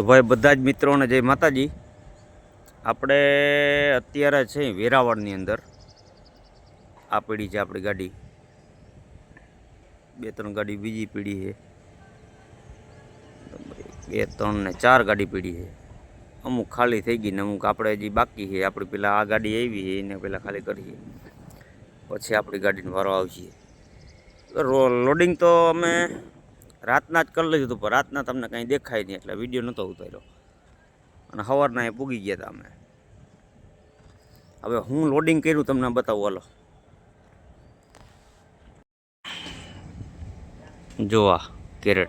તો ભાઈ બધા જ મિત્રોને જય માતાજી. આપણે અત્યારે છે વેરાવળની અંદર. આ પીડી છે આપણી ગાડી. બે ત્રણ ગાડી, બીજી પીડી છે. બે ત્રણ ને ચાર ગાડી પીડી છે. અમુક ખાલી થઈ ગઈ ને અમુક આપણે હજી બાકી છે. આપણી પેલા આ ગાડી આવી છે, એને પહેલાં ખાલી કરીએ પછી આપણી ગાડીનો વારો આવશે. લોડિંગ તો અમે રાતના જ કરી લીધું પણ રાતના તમને કાંઈ દેખાય નહીં, એટલે વીડિયો નહોતો ઉતાર્યો. અને સવારના એ પૂગી ગયા હતા અમે. હવે હું લોડિંગ કર્યું તમને બતાવું, હાલો. જોવા કેરેટ.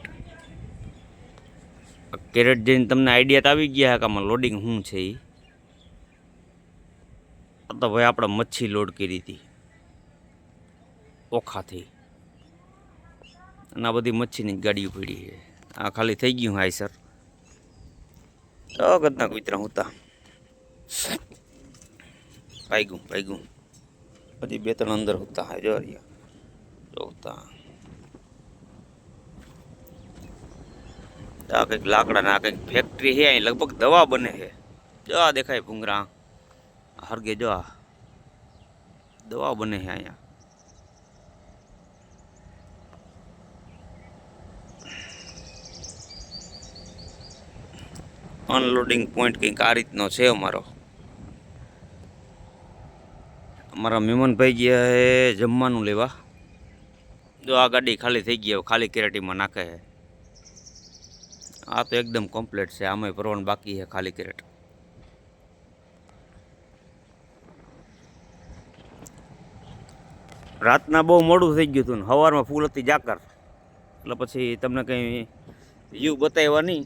કેરેટ જઈને તમને આઈડિયા તો આવી ગયા કે આમાં લોડિંગ શું છે એ તો ભાઈ આપણે મચ્છી લોડ કરી હતી. ઓખાથી. અને આ બધી મચ્છીની ગાડીઓ પડી છે. આ ખાલી થઈ ગયું હાય, સર. ગદના કુતરા હુતા. પાઈગું પાઈગું પછી બે ત્રણ અંદર હતા હા જો રહ્યા. જો હુતા. આ કંઈક લાકડા ના કંઈક ફેક્ટરી છે, અહીં લગભગ દવા બને છે. જો આ દેખાય ભૂંગરા. હરગે જો આ. દવા બને છે અહીંયા. અનલોડિંગ પોઈન્ટ કંઈક આ રીતનો છે અમારો. અમારા મહેમાનભાઈ ગયા હે જમવાનું લેવા. જો આ ગાડી ખાલી થઈ ગઈ હોય ખાલી કેરેટીમાં નાખે છે આ તો એકદમ કમ્પ્લીટ છે, આમાંય ભરવાનું બાકી છે ખાલી કેરેટ. રાતના બહુ મોડું થઈ ગયું હતું ને સવારમાં ફૂલ હતી જાકર. એટલે પછી તમને કંઈ વ્યૂ બતાવ્યા નહીં.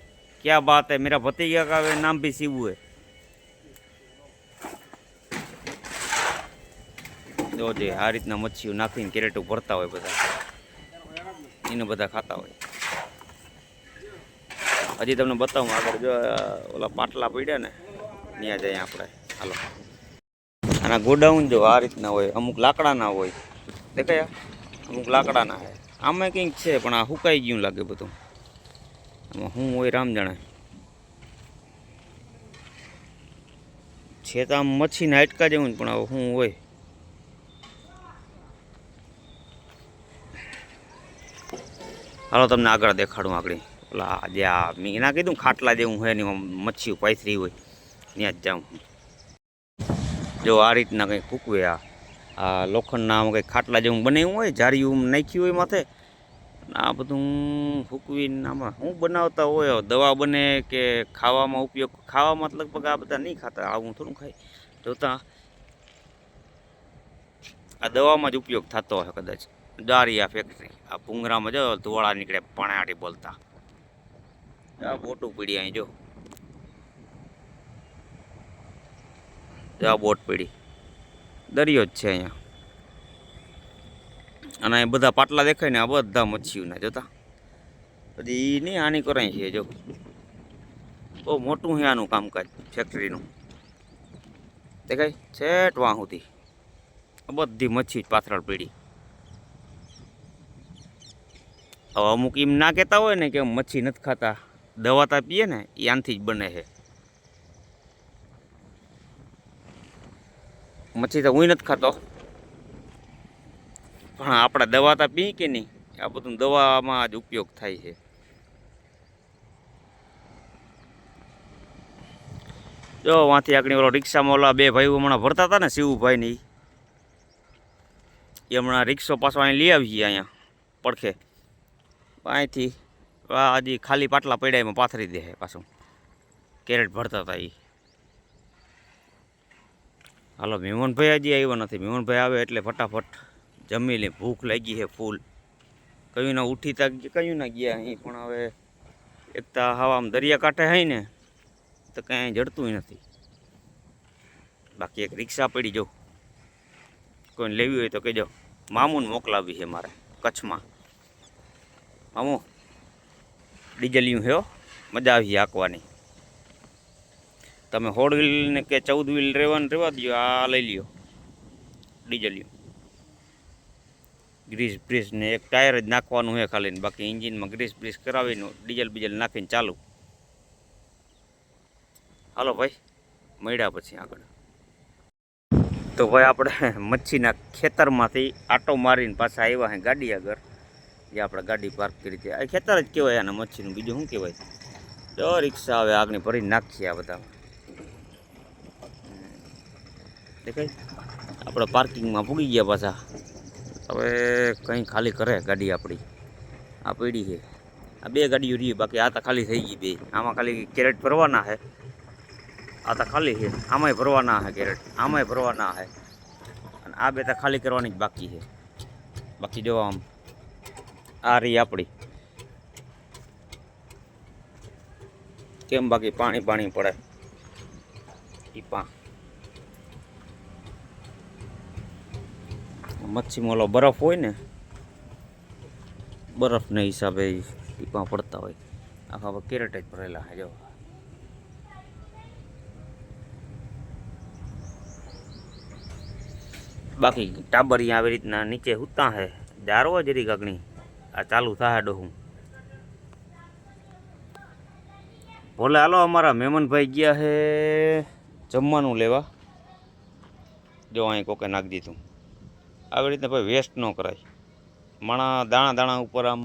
क्या बात है मेरा भतीजा का भी नाम भी शिवू है જો જે આ રીતના મચ્છીઓ નાખીને કેરેટો ભરતા હોય બધા એને બધા ખાતા હોય હજી તમને બતાવું આગળ જો આ ઓલા પાટલા પડ્યા ને ત્યાં જઈએ આપણે હાલો આના ગોડાઉન જો આ રીતના હોય અમુક લાકડાના હોય દેખાયા અમુક લાકડાના છે આમાં કંઈક છે પણ આ સુકાઈ ગયું લાગે બધું આમાં શું હોય રામ જાણે. છે તો આમ મચ્છીને હાટકા જેવું પણ હવે શું હોય. હાલો તમને આગળ દેખાડું આગળ. ઓલા જે આ એના કીધું ખાટલા જેવું હોય એની મચ્છી પાથરી હોય. ત્યાં જ જાઉં જો આ રીતના કંઈક ફૂકવે આ. આ લોખંડના આમ કંઈક ખાટલા જેવું બનાવ્યું હોય, જારીયું નાખ્યું હોય માથે. આ બધું ફૂકવીને આમાં શું બનાવતા હોય દવા બને કે ખાવામાં ઉપયોગ, ખાવામાં લગભગ આ બધા નહીં ખાતા આવું થોડું ખાય જોતા આ દવામાં જ ઉપયોગ થતો હોય કદાચ. દારિયા ફેક્ટરી આ ભૂંગરામાં જો ધોળા નીકળે પાણાટી બોલતા. આ બોટું પીડી અહીં જો. આ બોટ પીડી. દરિયો જ છે અહીંયા. અને એ બધા પાટલા દેખાય ને આ બધા મચ્છીઓના જોતા. પછી એ નહીં આની કરાય છે, જો. બહુ મોટું છે આનું કામકાજ ફેક્ટરીનું દેખાય? છેટ વાહુથી. બધી મચ્છી પાથરળ પીડી. હવે અમુક એમ ના કહેતા હોય ને કે મચ્છી નથી ખાતા. દવા તા પીએ ને એ આનથી જ બને છે. મચ્છી તો હું નથી ખાતો. પણ આપણે દવા તો પી કે નહીં? આ બધું દવામાં જ ઉપયોગ થાય છે. જો, વાંથી આગળ ઓલો રિક્ષામાં ઓલા બે ભાઈઓ હમણાં ભરતા હતા ને શિવભાઈની એ હમણાં રિક્ષો પાછો અહીં લઈ આવી અહીંયા, પડખે. અહીંથી હજી ખાલી પાટલા પડ્યા એમાં પાથરી દે પાછું. કેરેટ ભરતા હતા એ હાલો, મેમનભાઈ હજી આવ્યો નથી. મેમનભાઈ આવે એટલે ફટાફટ જમી લે ભૂખ લાગી છે ફૂલ. કયું ના ઉઠી તા કયું ના ગયા અહીં, પણ હવે એક તો હવા આમ દરિયા કાંઠે હોય ને, તો કાંઈ જડતું નથી. બાકી એક રિક્ષા પડી જો. કોઈને લેવી હોય તો કહેજો, મામૂને મોકલાવી છે મારે, કચ્છમાં. મામુ ડીઝલિયું છે હો, મજા આવી હાંકવાની. તમે હોળ વ્હીલ ને કે ચૌદ વ્હીલ રહેવાનું રહેવા દો આ લઈ લ્યો ડીઝલિયું ગ્રીસ બ્રીસ ને એક ટાયર જ નાખવાનું છે ખાલી બાકી એન્જિનમાં ગ્રીસ બ્રીસ કરાવીને ડીઝલ બીજલ નાખીને ચાલુ. હાલો ભાઈ, મળ્યા પછી આગળ. તો ભાઈ આપણે મચ્છીના ખેતરમાંથી આટો મારીને પાછા આવ્યા હે ગાડી આગળ. જે આપણે ગાડી પાર્ક કરી હતી. આ ખેતર જ કહેવાય આને મચ્છીનું. બીજું શું કહેવાય? તો રિક્ષા આવે આગની ભરી નાખીએ આ બધા. દેખાય? આપણે પાર્કિંગમાં ભૂગી ગયા પાછા. હવે કંઈ ખાલી કરે ગાડી આપણી. આ પડી છે. આ બે ગાડીઓ રહી, બાકી આ તો ખાલી થઈ ગઈ બે. આમાં ખાલી કેરેટ ભરવાના છે. આ તો ખાલી છે. આમાંય ભરવાના છે કેરેટ. આમાંય ભરવાના છે. અને આ બે તો ખાલી કરવાની જ બાકી છે. બાકી જો આમ, આ રહી આપણી. કેમ બાકી પાણી પાણી પડે? ટીપા મચ્છીમાં ઓલો બરફ હોય ને, બરફના હિસાબે ટીપા પડતા હોય. આખા કેરેટ જ ભરેલા જો. બાકી ટાબરિયા આવી રીતના નીચે હુતા હે, જારવો જરી કાકણી આ ચાલુ થાય ડોહું. ભોલે હાલો અમારા મેમનભાઈ ગયા હે જમવાનું લેવા. જો અહીં કોકે નાખી દીધું. આવી રીતના ભાઈ વેસ્ટ ન કરાય. માણા દાણા દાણા ઉપર આમ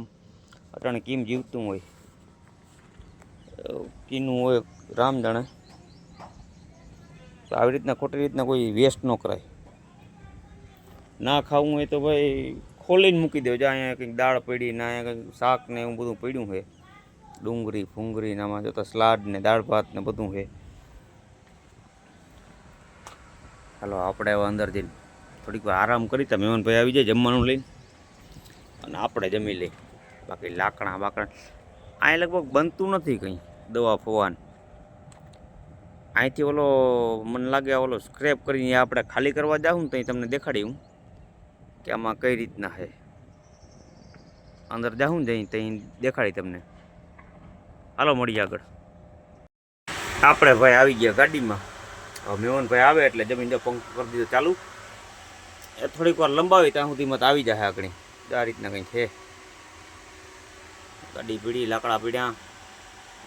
અટાણે કીમ જીવતું હોય. કીનું હોય રામ જાણે. તો આવી રીતના ખોટી રીતના કોઈ વેસ્ટ ન કરાય. ના ખાવું હોય તો ભાઈ ખોલીને મૂકી દેજો. અહીંયા કંઈક દાળ પડી ને અહીંયા કંઈક શાક ને એવું બધું પડ્યું છે ડુંગળી, ફુંગળી ને આમાં જોતા સલાડ ને દાળ ભાત ને બધું છે હાલો, આપણે હવે અંદર જઈને થોડીક વાર આરામ કરી તો. મહેમાનભાઈ આવી જાય જમવાનું લઈને. અને આપણે જમી લઈ બાકી લાકડા બાકડા. અહીં લગભગ બનતું નથી કંઈ દવા ફવાન. અહીંથી ઓલો મને લાગે ઓલો સ્ક્રેપ કરીને આપણે ખાલી કરવા જાઉં ને ત્યાં તમને દેખાડી હું કે આમાં કઈ રીતના છે. અંદર જાઉં ને જઈ ત્યાં દેખાડી તમને. હાલો, મળીએ આગળ. આપણે ભાઈ આવી ગયા ગાડીમાં. હવે મેવનભાઈ આવે એટલે જમીન પંખ કરી દીધો ચાલુ. થોડીક વાર લંબાવી, ત્યાં સુધીમાં મત આવી જાય આગળ. આ રીતના કંઈ છે. ગાડી પીડી, લાકડા પીડ્યા.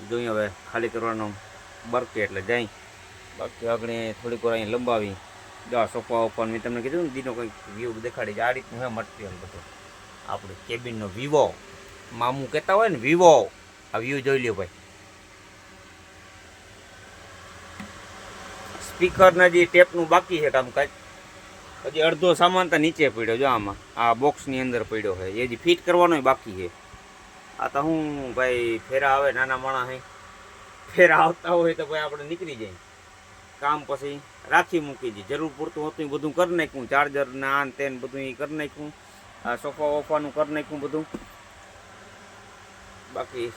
જોઈએ હવે ખાલી કરવાનો બરકે એટલે જાય. બાકી આગળ થોડીક વાર અહીં લંબાવી. જો સોફા ઉપર મેં તમને કીધું ને, દીનો કંઈક વ્યૂ દેખાડી છે. આ રીતનું હે મટીરિયલ બધું. આપણે કેબિનનો વિવો. મામું કહેતા હોય ને, વિવો. આ વ્યૂ જોઈ લ્યો ભાઈ. સ્પીકરના જે ટેપનું બાકી છે કામકાજ. હજી અડધો સામાન તો નીચે પડ્યો જો આમાં. આ બોક્સની અંદર પડ્યો છે. એ હજી ફિટ કરવાનો બાકી છે. આ તો હું, ભાઈ, ફેરા આવે નાના માણા હે ફેરા આવતા હોય તો ભાઈ આપણે નીકળી જાય કામ પછી રાખી મૂકી દઈએ. જરૂર પૂરતું હતું એ બધું કરી નાખ્યું. ચાર્જર ને આ તેન બધું એ કરી નાખ્યું. આ સોફા વોફાનું કરી નાખ્યું બધું. બાકી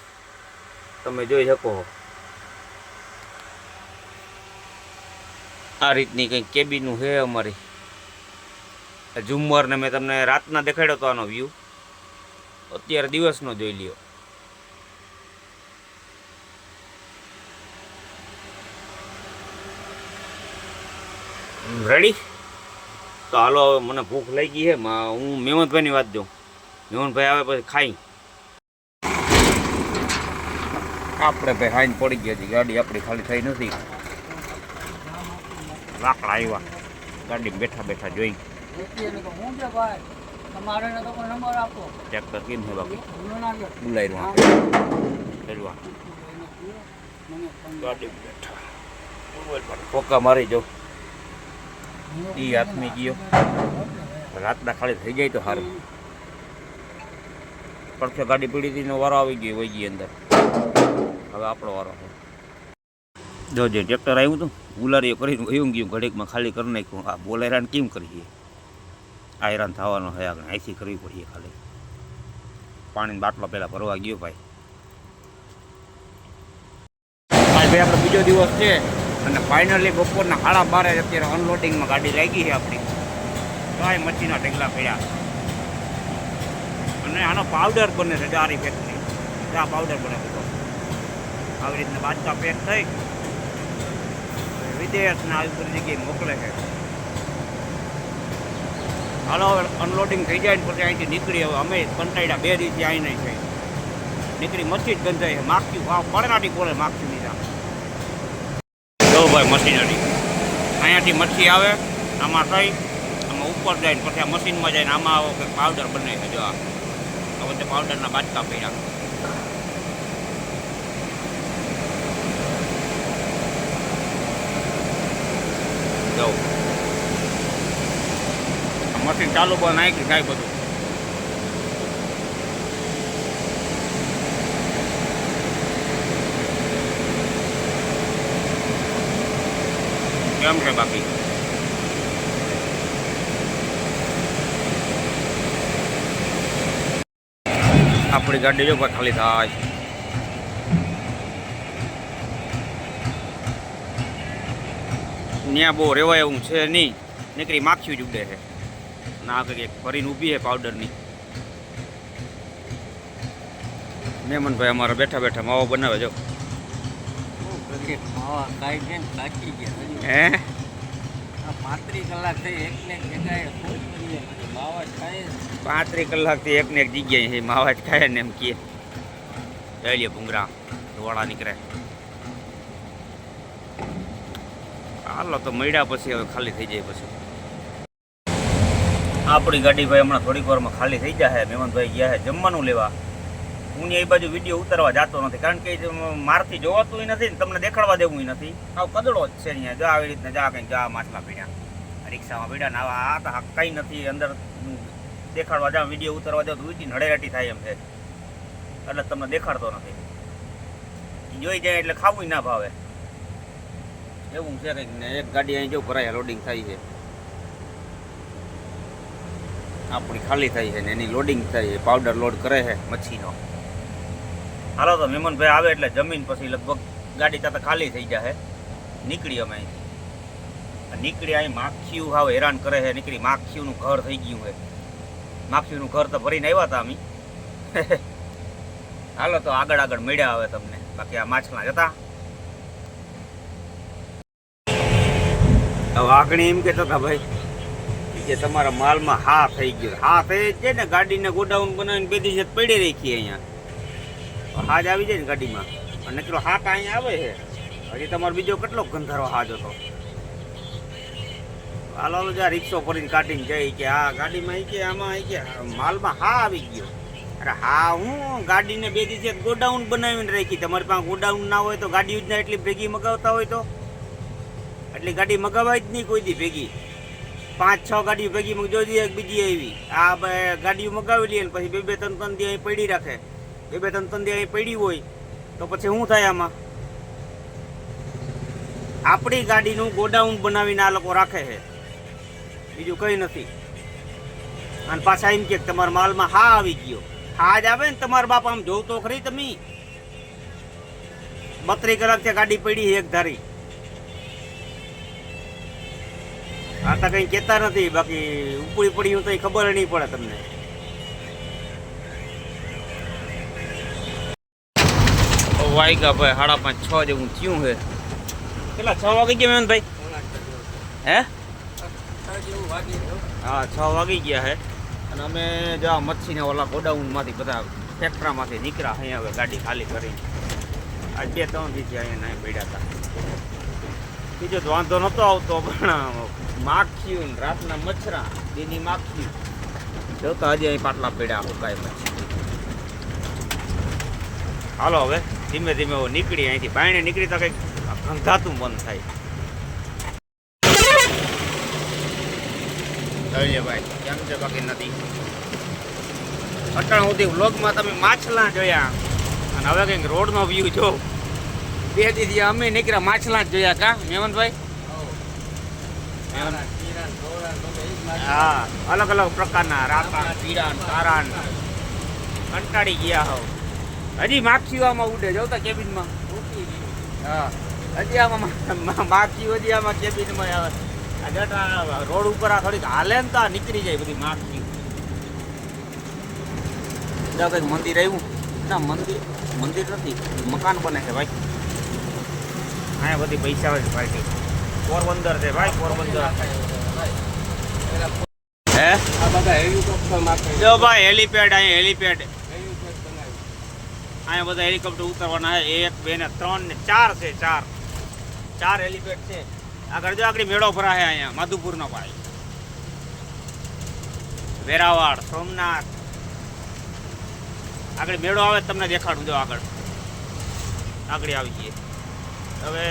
તમે જોઈ શકો આ રીતની કંઈક કેબીનું છે અમારી. ઝુમ્મર ને મેં તમને રાતના દેખાડ્યો હતો આનો વ્યૂ અત્યારે દિવસનો જોઈ લ્યો. રેડી તો હાલો, હવે મને ભૂખ લાગી છે. મા- હું મેમતભાઈની વાત જોઉં. મેમતભાઈ આવે પછી ખાઈ. આપણે ભાઈ હાઈન પડી ગયા છે ગાડી આપણી ખાલી થઈ નથી. લાકડા આવ્યા. ગાડી બેઠા બેઠા જોઈ. ટ્રેક્ટર કેમ છે બાકી બોલાવ્યું ચડવા ગાડી બેઠા. ફોકા મારી જો. ઈ ગયો. રાતના ખાલી થઈ જાય તો સારું પડખે ગાડી પીડી હતી વારો આવી ગયો વહી ગઈ અંદર. હવે આપણો વારો છે. જો જે ટ્રેક્ટર આવ્યું હતું ગુલારીઓ કરીને વયું ગયું ઘડીકમાં ખાલી કરી નાખ્યું. આ બોલેરાન કેમ કરીએ? આ હેરાન થવાનો છે, આગળ આઈસી કરવી પડીએ ખાલી. પાણીનો બાટલો પહેલાં ભરવા ગયો ભાઈ. ભાઈ આપણો બીજો દિવસ છે, અને ફાઇનલી બપોરના સાડા બારે અત્યારે અનલોડિંગમાં ગાડી લાગી છે આપણી. કાંઈ મચ્છીના ઢગલા પડ્યા. અને આનો પાવડર બને છે, જારી ફેક્ટરી ચા પાવડર બને બધો આવી રીતના બાચકા પેક થઈ. વિદેશના આવી બધી જગ્યાએ મોકલે છે. હાલો અનલોડિંગ થઈ જાય ને પછી અહીંથી નીકળી હવે અમે કંટાળ્યા. બે રીતે અહીં નહીં થઈ નીકળી મસ્જિદ છે. માખી ભાવ પડનાટી બોલે માખીની ત્યાં જો ભાઈ મશીનરી. અહીંયાથી મચ્છી આવે, આમાં થઈ, આમાં ઉપર જાય ને પછી આ મશીનમાં જાય ને આમાં આવો કે પાવડર બને છે. જો આ. વચ્ચે પાવડરના બાટકા પડ્યા. જો. આ મશીન ચાલુ પણ નાખી થાય બધું. કેમ છે બાકી? આપણી ગાડી જો ખાલી થાય. ત્યાં બહુ રેવાય એવું છે નહીં. નીકળી માખી જ ઉડે છે. ના કંઈક ભરીને ઊભી છે પાવડરની મેમનભાઈ અમારા બેઠા બેઠા માવો બનાવે જો. હે? પાંત્રીસ એક એક કલાકથી એક ને એક જગ્યાએ માવા જ ખાય ને એમ કહે લઈ લે ભૂંગરા ધોળા નીકળે. હાલો તો મળ્યા પછી હવે ખાલી થઈ જાય પછી. આપણી ગાડી ભાઈ હમણાં થોડીક વારમાં ખાલી થઈ જાય મહેમાનભાઈ ગયા છે જમવાનું લેવા. હું એ બાજુ વીડિયો ઉતારવા જતો નથી, કારણ કે મારથી જોવાતું નથી ને તમને દેખાડવા દેવું નથી. આવ કદડો જ છે અહીંયા, જો આવી રીતના જા કંઈક જા માછલા પીડ્યા. રિક્ષામાં પીડ્યા આવા આ તો કંઈ નથી, અંદર દેખાડવા જાવ વીડિયો ઉતારવા જાવ તો વીટી નડેરાટી થાય એમ છે. એટલે તમને દેખાડતો નથી. જોઈ જાય એટલે ખાવું ના ભાવે. એવું છે કંઈક ને, એક ગાડી અહીં જો ભરાય લોડિંગ થાય છે. આપણી ખાલી થઈ છે ને એની લોડિંગ થાય છે પાવડર લોડ કરે છે મચ્છીનો. હાલો તો મેમનભાઈ આવે એટલે જમીન પછી લગભગ ગાડી ત્યાં ખાલી થઈ જાય નીકળી અમે અહીંથી નીકળી અહીં માખીયું હાવ હેરાન કરે છે નીકળી માખીઓનું ઘર થઈ ગયું છે. માખીયુંનું ઘર તો ભરીને આવ્યા હતા અમે. હાલો તો આગળ આગળ મળ્યા આવે તમને. બાકી આ માછલા જતા. હવે આગળ એમ કહેતા હતા ભાઈ કે તમારા માલમાં હા થઈ ગયો. હા થઈ છે ને, ગાડીને ગોડાઉન બનાવીને બે દિવસ પડી રાખીએ અહીંયા. હાજ આવી જાય ને ગાડીમાં. અને કેટલો હાથ અહીંયા આવે છે. હજી તમારો બીજો કેટલો ગંધારો હાજ હતો. હાલો હાલો જ્યાં રિક્ષો ફરીને કાઢીને જાય કે આ ગાડીમાં કે આમાં કે માલમાં હા આવી ગયો. અરે હા, હું ગાડીને બે દિવસે ગોડાઉન બનાવીને રાખી. તમારી પાસે ગોડાઉન ના હોય તો ગાડી જ ના એટલી ભેગી મગાવતા હોય તો? એટલી ગાડી મગાવાય જ નહીં કોઈ દી ભેગી. પાંચ, છ ગાડીઓ ભેગી જોઈ એક બીજી આવી. આ ગાડીઓ મગાવી લઈએ પછી બે બે, ત્રણ ત્રણ દી અહીં પડી રાખે. બે બે, ત્રણ ત્રણ દી અહીં પડી હોય, તો પછી શું થાય આમાં? આપણી ગાડીનું ગોડાઉન બનાવીને આ લોકો રાખે છે. બીજું કંઈ નથી. અને પાછા એમ કે તમારા માલમાં હા આવી ગયો. હા જ આવે ને તમારા બાપ, આમ જોવ તો ખરી તમે? બત્રી કલાક ગાડી પડી એક ધારી. આ તો કઈ કહેતા નથી, બાકી ઉપડી પડી હું તો ખબર નહીં પડે તમને. વાઈગા ભાઈ, સાડા પાંચ, છ જેવું થયું છે કેટલા, છ વાગી ગયા મેં ભાઈ? હે. હા, છ વાગી ગયા છે અને અમે જો મચ્છીને ઓલા ગોડાઉનમાંથી બધા ફેક્ટરામાંથી નીકળ્યા, અહીંયા હવે ગાડી ખાલી કરી આજ બે ત્રણ દિવસથી અહીંયા નહીં પડ્યા હતા. બીજો તો વાંધો નહોતો આવતો પણ માખીયું ને રાતના મચ્છરા દીની માખીયું તો હજી અહીં પાટલા પડ્યા હુકાય મચ્છી હાલો હવે ધીમે ધીમે હું નીકળી અહીંથી. બાયણે નીકળી તો કંઈક ગંધાતું બંધ થાય. ભાઈ કેમ છે બાકી નથી અટાણ સુધી વ્લોગમાં તમે માછલા જોયા. અને હવે કંઈક રોડનો વ્યૂ જો બે દીધી અમે નીકળ્યા માછલા જ જોયા કા મેમનભાઈ. હા, અલગ અલગ પ્રકારના રાતા પીરાન, તારાન. કંટાળી ગયા હો. હજી માખીઓ આમાં ઉડે તો કેબિનમાં. હા. હજી આમાં માખીઓ હજી આમાં કેબિનમાં આવે. રોડ ઉપર આ થોડીક હાલે ને તો નીકળી જાય બધી માખી કંઈક મંદિર આવ્યું. ના, મંદિર મંદિર નથી, મકાન બને છે, ભાઈ. અહીંયા બધી પૈસા હોય છે ભાઈ. પોરબંદર છે ભાઈ પોરબંદર. હે? આ બધા હેલિકોપ્ટરમાં જો ભાઈ હેલીપેડ અહીંયા હેલીપેડ. અહીંયા બધા હેલિકોપ્ટર ઉતરવાના છે. એક બે ને ત્રણ ને ચાર છે ચાર. ચાર હેલિપેડ છે. આગળ જો આગળ મેળો ભરાય અહીંયા માધુપુરનો ભાઈ. વેરાવાડ સોમનાથ. આગળ મેળો આવે તમને દેખાડું. જો આગળ. આગળ આવી જઈએ. હવે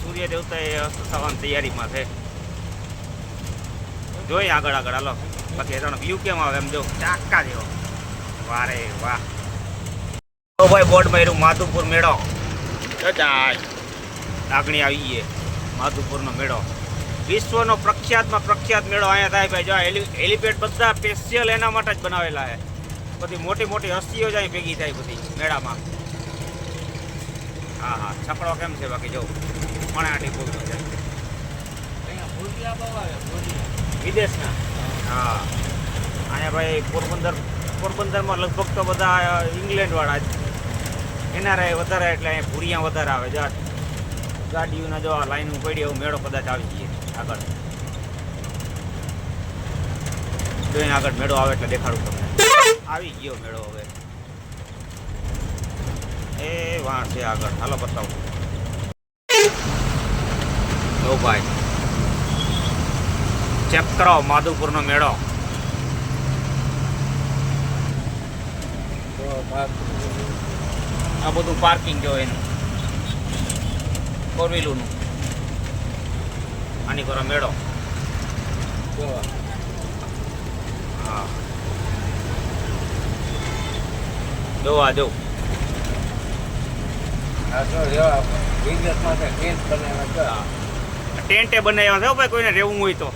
સૂર્ય દેવતા એ અસ્ત થવાની તૈયારીમાં છે. જોઈએ આગળ આગળ, હાલો. બાકી એનો વ્યૂ કેમ આવે એમ જો. ચાકા જેવો. વારે વાહ. તો ભાઈ, બોર્ડ માર્યું, માધુપુર મેળો. લાગણી આવી ગઈ માધુપુરનો મેળો. વિશ્વનો પ્રખ્યાતમાં પ્રખ્યાત મેળો અહીંયા થાય ભાઈ. જો હેલી બધા સ્પેશિયલ એના માટે જ બનાવેલા છે. બધી મોટી મોટી હસ્તીઓ જ અહીં ભેગી થાય બધી મેળામાં. હા હા. છકડો કેમ છે? બાકી જો પણાટી બોલતો છે. વિદેશના? હા. અહીંયા ભાઈ પોરબંદર પોરબંદરમાં લગભગ તો બધા ઇંગ્લેન્ડવાળા જ. એનઆરઆઈ વધારે એટલે અહીંયા ભૂરિયા વધારે આવે. જા ગાડીઓના જો આ લાઈન પડી એવું મેળો કદાચ આવી જઈએ. આગળ. જોઈને આગળ મેળો આવે એટલે દેખાડું તમને. આવી ગયો મેળો હવે. એ વાણ છે આગળ. હાલો બતાવો. લો ભાઈ. ચેક કરો માધુપુરનો મેળો. આ બધું પાર્કિંગ જો એનું. ફોર વ્હીલરનું આની કરો મેળો. હા. જોવા જો જો. જેવા ટેન્ટ બનાવ્યા છે ભાઈ, કોઈને રહેવું હોય તો.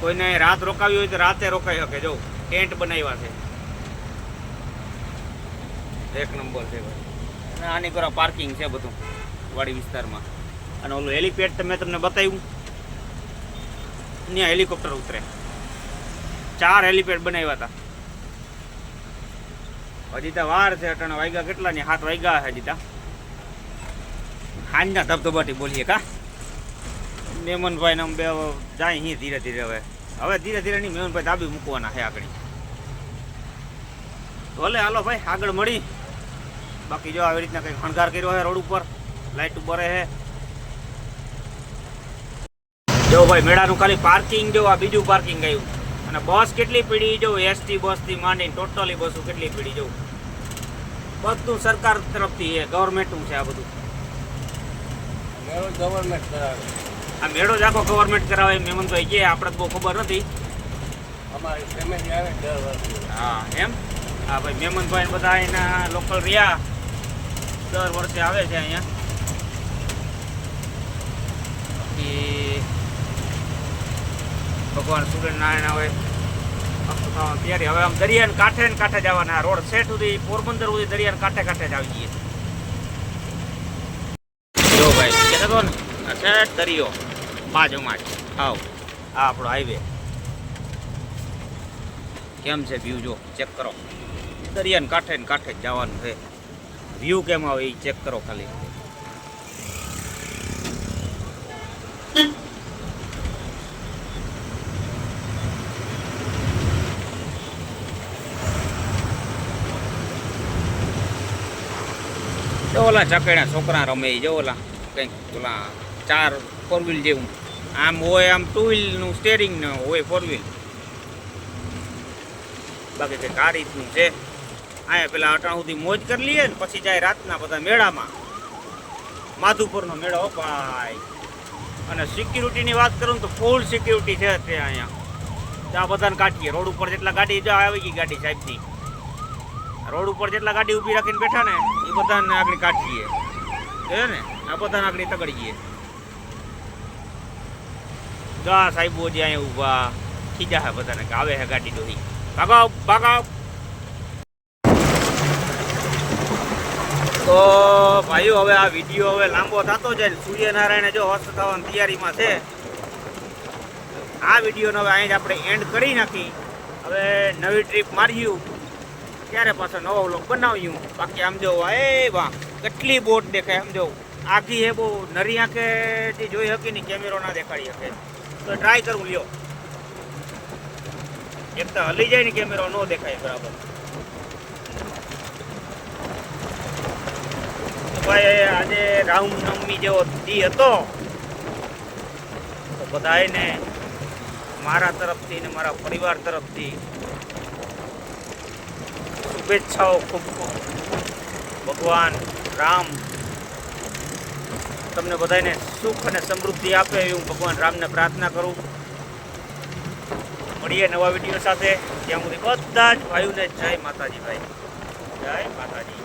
કોઈને રાત રોકાવી હોય તો રાતે રોકાઈ શકે. જો, ટેન્ટ બનાવ્યા છે. એક નંબર છે ભાઈ. આની કરો પાર્કિંગ છે બધું, વાડી વિસ્તારમાં. અને ઓલું હેલિપેડ તો મેં તમને બતાવ્યું. ત્યાં હેલિકોપ્ટર ઉતરે. ચાર હેલીપેડ બનાવ્યા હતા. હજી તો વાર છે, અટાણા વાગ્યા કેટલા ની? સાત વાગ્યા હજી તા. હાંજના ધબધબાટી બોલીએ કા? મેમનભાઈ ને બે જાય અહીં ધીરે ધીરે હવે. હવે ધીરે ધીરે નહીં, મેમનભાઈ દાબી મૂકવાના છે આગળ. ભલે, હાલો ભાઈ, આગળ મળી. બાકી જો આવી રીતના કંઈક શણગાર કર્યો છે રોડ ઉપર લાઇટ ઉપર છે જો ભાઈ, મેળાનું ખાલી પાર્કિંગ, જો આ બીજું પાર્કિંગ આવ્યું. અને બસ કેટલી પીડી, જો એસટી બસથી માંડીને ટોટલી બસો કેટલી પીડી જવું બધું સરકાર તરફથી છે ગવર્મેન્ટનું છે આ બધું. ગવર્મેન્ટ કરાવે આ મેળો જ આખો ગવર્મેન્ટ કરાવે મેમનભાઈ કે આપણે તો બહુ ખબર નથી. અમારી ફેમિલી આવે દર વર્ષે. હા એમ? હા ભાઈ મેમનભાઈ બધા એના લોકલ રહ્યા. દર વર્ષે આવે છે અહીંયા. ભગવાન સૂર્યનારાયણ હવે તૈયારી. હવે આમ દરિયાને કાંઠે ને કાંઠે જવાના. રોડ સેટ સુધી પોરબંદર સુધી દરિયાને કાંઠે કાંઠે જ આવી જઈએ જો હતો ને. સેટ દરિયો. બાજુમાં જ. આવ. આ આપણો હાઈવે કેમ છે વ્યૂ જો? ચેક કરો. દરિયાને કાંઠે ને કાંઠે જ જવાનું છે. વ્યૂ કેમ આવે એ ચેક કરો ખાલી. જો ઓલા ચકેડા છોકરા રમે જો ઓલા. કંઈક પેલા ચાર ફોર વ્હીલ જેવું. આમ હોય આમ ટુ વ્હીલનું સ્ટેરિંગ ને હોય ફોર વ્હીલ બાકી કંઈક આ રીતનું છે. અહીંયા પેલા અટાણ સુધી મોજ કરી લઈએ ને પછી જાય રાતના બધા મેળામાં. માધુપુરનો મેળો ભાઈ. અને સિક્યુરિટીની વાત કરું તો ફૂલ સિક્યુરિટી છે તે અહીંયા. ત્યાં બધાને કાઢીએ. રોડ ઉપર જેટલા ગાડી આવી ગઈ ગાડી સાહેબની. રોડ ઉપર જેટલા ગાડી ઊભી રાખીને બેઠા ને એ બધાને આગળ કાઢીએ. છે ને? આ બધાને આગળ તગડીએ ગા સાહેબો જે અહીંયા ઊભા. ખીજા હે બધાને આવે હે ગાડી ડોહી ભાગાવ ભાગાવ તો ભાઈઓ, હવે આ વીડિયો હવે લાંબો થતો જાય. સૂર્યનારાયણે જો અસ્ત થવાની તૈયારીમાં છે. આ વિડીયોનો હવે અહીં જ આપણે એન્ડ કરી નાખી. હવે નવી ટ્રીપ માર્યું. ત્યારે પાછો નવો વ્લોગ બનાવ્યું? બાકી આમ જો એ વાહ, કેટલી બોટ દેખાય આમ જો. આખી એ બહુ નરી આંખે જોઈ શકી ને કેમેરો ના દેખાડી શકે તો ટ્રાય કરું, લ્યો. એક તો હલી જાય ને કેમેરો ન દેખાય, બરાબર. ભાઈ આજે રામનવમી જેવો દી હતો. તો બધાને મારા તરફથી ને મારા પરિવાર તરફથી શુભેચ્છાઓ ખૂબ ખૂબ. ભગવાન રામ તમને બધાને સુખ અને સમૃદ્ધિ આપે એવી હું ભગવાન રામને પ્રાર્થના કરું. મળીએ નવા વીડિયો સાથે. ત્યાં સુધી બધા જ ભાઈઓને જય માતાજી ભાઈ. જય માતાજી.